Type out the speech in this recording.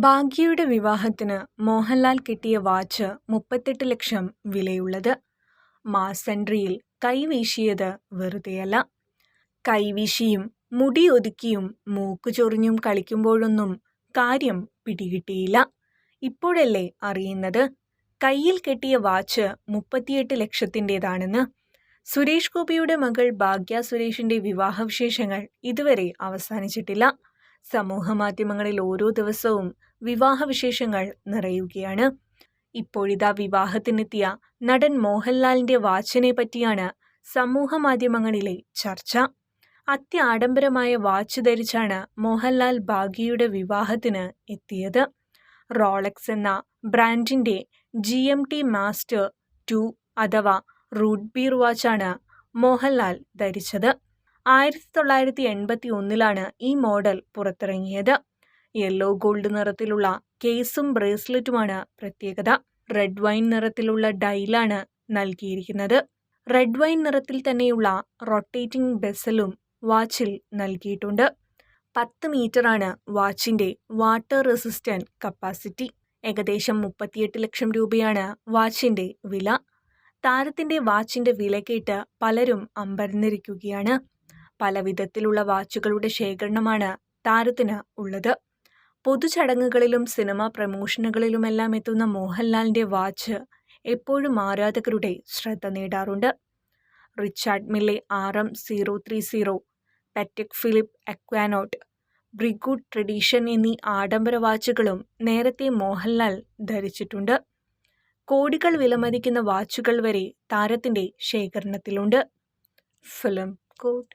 ഭാഗ്യയുടെ വിവാഹത്തിന് മോഹൻലാൽ കിട്ടിയ വാച്ച് മുപ്പത്തെട്ട് ലക്ഷം വിലയുള്ളത്. മാസൻട്രിയിൽ കൈവീശിയത് വെറുതെയല്ല. കൈവീശിയും മുടി ഒതുക്കിയും മൂക്കു ചൊറിഞ്ഞും കളിക്കുമ്പോഴൊന്നും കാര്യം പിടികിട്ടിയില്ല. ഇപ്പോഴല്ലേ അറിയുന്നത്? കയ്യിൽ കെട്ടിയ വാച്ച് മുപ്പത്തിയെട്ട് ലക്ഷത്തിന്റെതാണെന്ന്. സുരേഷ് ഗോപിയുടെ മകൾ ഭാഗ്യ സുരേഷിന്റെ വിവാഹവിശേഷങ്ങൾ ഇതുവരെ അവസാനിച്ചിട്ടില്ല. സമൂഹമാധ്യമങ്ങളിൽ ഓരോ ദിവസവും വിവാഹവിശേഷങ്ങൾ നിറയുകയാണ്. ഇപ്പോഴിതാ വിവാഹത്തിനെത്തിയ നടൻ മോഹൻലാലിന്റെ വാച്ചിനെ പറ്റിയാണ് സമൂഹമാധ്യമങ്ങളിലെ ചർച്ച. അത്യാഡംബരമായ വാച്ച് ധരിച്ചാണ് മോഹൻലാൽ ഭാഗ്യയുടെ വിവാഹത്തിന് എത്തിയത്. റോളക്സ് എന്ന ബ്രാൻഡിന്റെ G M T master two അഥവാ റൂട്ട് ബീർ വാച്ചാണ് മോഹൻലാൽ ധരിച്ചത്. ആയിരത്തി തൊള്ളായിരത്തി എൺപത്തി ഒന്നിലാണ് ഈ മോഡൽ പുറത്തിറങ്ങിയത്. യെല്ലോ ഗോൾഡ് നിറത്തിലുള്ള കേസും ബ്രേസ്ലെറ്റുമാണ് പ്രത്യേകത. റെഡ് വൈൻ നിറത്തിലുള്ള ഡൈലാണ് നൽകിയിരിക്കുന്നത്. റെഡ് വൈൻ നിറത്തിൽ തന്നെയുള്ള റൊട്ടേറ്റിംഗ് ബെസലും വാച്ചിൽ നൽകിയിട്ടുണ്ട്. പത്ത് ആണ് വാച്ചിന്റെ വാട്ടർ റെസിസ്റ്റന്റ് കപ്പാസിറ്റി. ഏകദേശം മുപ്പത്തിയെട്ട് ലക്ഷം രൂപയാണ് വാച്ചിന്റെ വില. താരത്തിന്റെ വാച്ചിന്റെ വില കേട്ട് പലരും അമ്പരന്നിരിക്കുകയാണ്. പല വിധത്തിലുള്ള വാച്ചുകളുടെ ശേഖരണമാണ് താരത്തിന് ഉള്ളത്. പൊതുചടങ്ങുകളിലും സിനിമ പ്രമോഷനുകളിലുമെല്ലാം എത്തുന്ന മോഹൻലാലിന്റെ വാച്ച് എപ്പോഴും ആരാധകരുടെ ശ്രദ്ധ നേടാറുണ്ട്. Richard Mille R M zero three zero Patek Philippe Aquanaut Breguet tradition എന്നീ ആഡംബര വാച്ചുകളും നേരത്തെ മോഹൻലാൽ ധരിച്ചിട്ടുണ്ട്. കോടികൾ വിലമതിക്കുന്ന വാച്ചുകൾ വരെ താരത്തിന്റെ ശേഖരണത്തിലുണ്ട്. Film code.